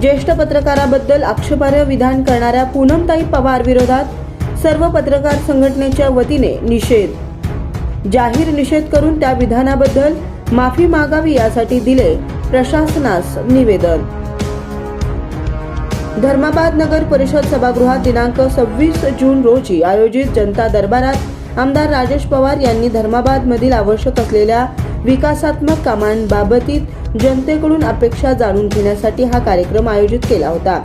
ज्येष्ठ पत्रकाराबद्दल आक्षेपार्ह विधान करणाऱ्या पूनमताई पवार विरोधात सर्व पत्रकार संघटनेच्या वतीने निषेध. जाहीर निषेध करून त्या विधानाबद्दल माफी मागावी यासाठी दिले प्रशासनास निवेदन. धर्माबाद नगर परिषद सभागृहात दिनांक सव्वीस जून रोजी आयोजित जनता दरबारात आमदार राजेश पवार यांनी धर्माबाद मधील आवश्यक असलेल्या विकासात्मक कामांबाबतीत जनतेकडून अपेक्षा जाणून घेण्यासाठी हा कार्यक्रम आयोजित केला होता.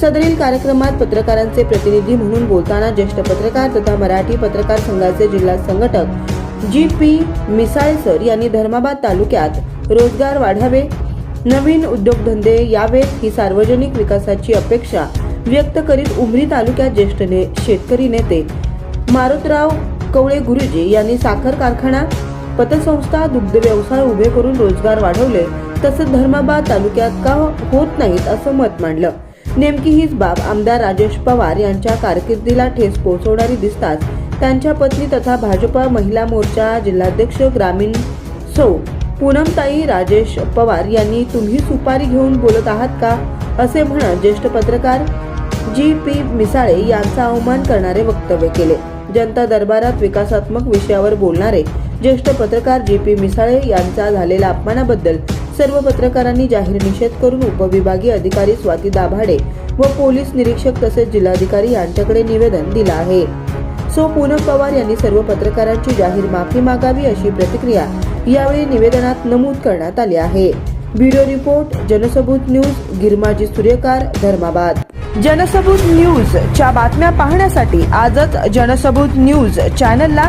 सदरील कार्यक्रमात पत्रकारांचे प्रतिनिधी म्हणून बोलताना ज्येष्ठ पत्रकार तथा मराठी पत्रकार संघाचे जिल्हा संघटक जी पी मिसाळसर यांनी धर्माबाद तालुक्यात रोजगार वाढावे नवीन उद्योगधंदे यावेत ही सार्वजनिक विकासाची अपेक्षा व्यक्त करीत उमरी तालुक्यात ज्येष्ठ ने शेतकरी नेते मारुतराव कवळे गुरुजी यांनी साखर कारखाना पतसंस्था दुग्ध व्यवसाय उभे करून रोजगार वाढवले तसंच धर्माबाद तालुक्यात का होत नाहीत असं मत मांडलं. नेमकी हीच बाब आमदार राजेश पवार यांच्या कारकिर्दीला ठेस पोहोचवणारी दिसताच त्यांच्या पत्नी तथा भाजपा महिला मोर्चा जिल्हाध्यक्ष ग्रामीण सौ पूनमताई राजेश पवार यांनी तुम्ही सुपारी घेऊन बोलत आहात का? असे म्हणत ज्येष्ठ पत्रकार जी पी मिसाळे यांचा अवमान करणारे वक्तव्य केले. जनता दरबारात विकासात्मक विषयावर बोलणारे ज्येष्ठ पत्रकार जी पी मिसाळे यांचा झालेल्या अपमानाबद्दल सर्व पत्रकारांनी जाहीर निषेध करून उपविभागीय अधिकारी स्वाती दाभाडे व पोलीस निरीक्षक तसेच जिल्हाधिकारी यांच्याकडे निवेदन दिलं आहे. सो पूनम पवार यांनी सर्व पत्रकारांची जाहीर माफी मागावी अशी प्रतिक्रिया यावेळी निवेदनात नमूद करण्यात आली आहे. Bureau report Jansabut news Girmaji Suryakar Dharmabad. Jansabut news च्या बातम्या पाहण्यासाठी आजच जनसबूत न्यूज चॅनलला